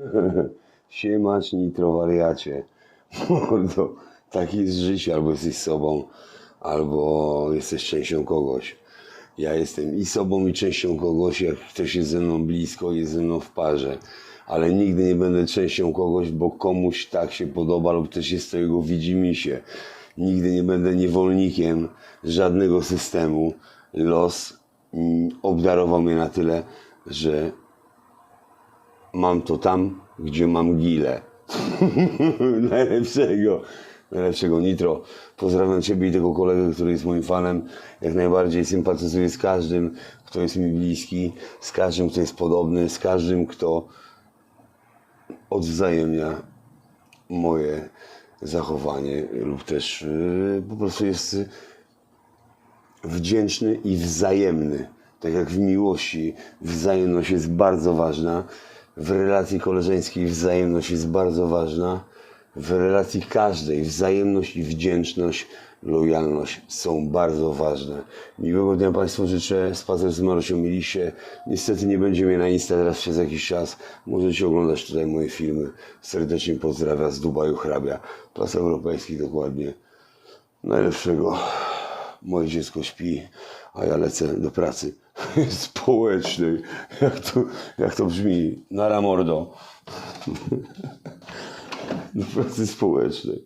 Siemacz nitro wariacie. Mordo, tak jest życie, albo jesteś sobą, albo jesteś częścią kogoś. Ja jestem i sobą, i częścią kogoś, jak ktoś jest ze mną blisko, jest ze mną w parze. Ale nigdy nie będę częścią kogoś, bo komuś tak się podoba, lub też jest to jego widzimisię. Nigdy nie będę niewolnikiem żadnego systemu. Los mm, obdarował mnie na tyle, że mam to tam, gdzie mam gilę. najlepszego, najlepszego Nitro. Pozdrawiam Ciebie i tego kolegę, który jest moim fanem. Jak najbardziej sympatyzuję z każdym, kto jest mi bliski, z każdym, kto jest podobny, z każdym, kto odwzajemnia moje zachowanie lub też yy, po prostu jest wdzięczny i wzajemny. Tak jak w miłości wzajemność jest bardzo ważna, w relacji koleżeńskiej wzajemność jest bardzo ważna, w relacji każdej wzajemność i wdzięczność, lojalność są bardzo ważne. Miłego dnia Państwu życzę, spacer z Marusią mieliście. Niestety nie będzie mnie na Insta teraz przez jakiś czas. Możecie oglądać tutaj moje filmy. Serdecznie pozdrawiam z Dubaju hrabia. Plac Europejski dokładnie. Najlepszego. Moje dziecko śpi, a ja lecę do pracy społecznej. Jak to, jak to brzmi? Nara mordo. Do pracy społecznej.